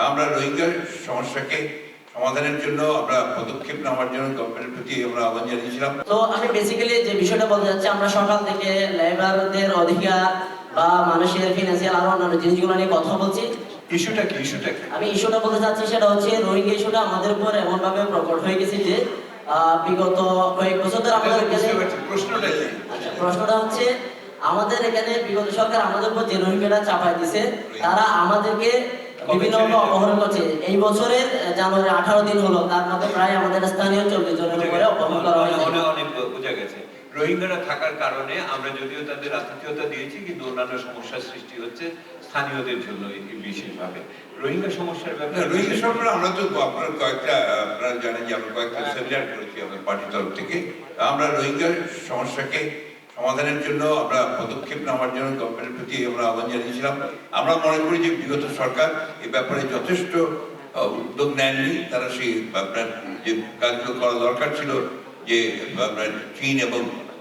আমরা রোহিঙ্গা সমস্যাকে সমাধানের জন্য আমরা পদক্ষেপ নেওয়ার জন্য গভর্নমেন্টের প্রতি আমরা আহ্বান জানিয়েছিলাম। তো আমি বেসিক্যালি যে বিষয়টা বলতে যাচ্ছি আমরা সকাল থেকে লেবারদের অধিকার বা মানুষের ফিনান্সিয়াল আরও অন্যান্য জিনিসগুলো নিয়ে কথা বলছি। ইস্যুটা কি ইস্যুটা কি? আমি ইস্যুটা বলতে চাচ্ছি সেটা হচ্ছে রোহিঙ্গা ইস্যুটা আমাদের উপর এমন ভাবে প্রকট হয়ে গেছে যে বিগত কয়েক বছর ধরে আমাদের এখানে প্রশ্নটা আচ্ছা, প্রশ্নটা হচ্ছে আমাদের এখানে বিগত সরকার আমাদের উপর যে রোহিঙ্গাটা চাপাই দিছে তারা আমাদেরকে বিভিন্ন অপহরণ করছে। এই বছরের জানুয়ারি আঠারো দিন হলো তার মধ্যে প্রায় আমাদের স্থানীয় চল্লিশ জনের উপরে অপহরণ করা হয়েছে। অনেক অনেক বোঝা গেছে। রোহিঙ্গারা থাকার কারণে আমরা যদিও তাদের আতিথ্যতা দিয়েছি কিন্তু অন্যান্য সমস্যার সৃষ্টি হচ্ছে স্থানীয়দের জন্য এই বিশেষভাবে। রোহিঙ্গা সমস্যার ব্যাপারে রোহিঙ্গা সম্পর্কে আমরা তো আপনার কয়েকটা আপনারা জানেন যে আমরা কয়েকটা সেমিনার করেছি আমাদের পার্টির তরফ থেকে। আমরা রোহিঙ্গার সমস্যাকে সমাধানের জন্য আমরা পদক্ষেপ নেওয়ার জন্য গভর্নমেন্টের প্রতি আমরা আহ্বান জানিয়েছিলাম। আমরা মনে করি যে বিগত সরকার এ ব্যাপারে যথেষ্ট উদ্যোগ নেননি। তারা সেই আপনার যে কাজগুলো করা দরকার ছিল, যে আপনার চীন এবং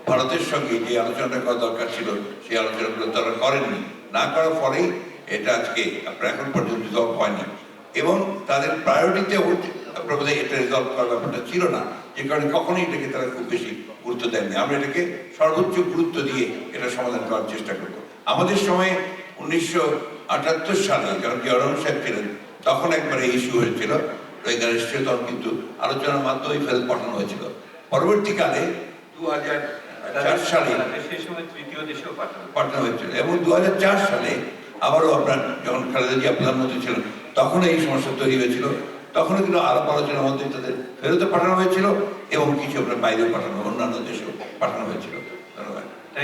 ভারতের সঙ্গে যে আলোচনাটা করা দরকার ছিল, সেই আলোচনাগুলো তারা করেননি। না করার ফলেই এটা আজকে আপনার এখন পর্যন্ত হয়নি এবং তাদের প্রায়োরিটিতে আপনার বোধহয় এটা রিজলভ করার ব্যাপারটা ছিল না যে কারণে কখনোই এটাকে তারা খুব বেশি গুরুত্ব দেননি। আমরা এটাকে সর্বোচ্চ গুরুত্ব দিয়ে এটা সমাধান করার চেষ্টা করব। আমাদের সময়ে উনিশশো আটাত্তর সালে যখন জিয়ারহমান সাহেব ছিলেন তখন একবার এই ইস্যু হয়েছিল। রোহিঙ্গা রেজিস্ট্রি তখন কিন্তু আলোচনার মাধ্যমেই ফেরত পাঠানো হয়েছিল। পরবর্তীকালে দু হাজার চার সালে সেই সময় তৃতীয় দেশেও পাঠানো পাঠানো হয়েছিল এবং দু হাজার চার সালে আবারও আপনার যখন খালেদা জিয়া প্রধানমন্ত্রী ছিলেন তখন এই সমস্যা তৈরি হয়েছিল। তখনও কিন্তু আলাপ আলোচনা মধ্যে তাদের ফেরত পাঠানো হয়েছিল এবং কিছু আপনার বাইরেও পাঠানো, অন্যান্য দেশেও পাঠানো হয়েছিল।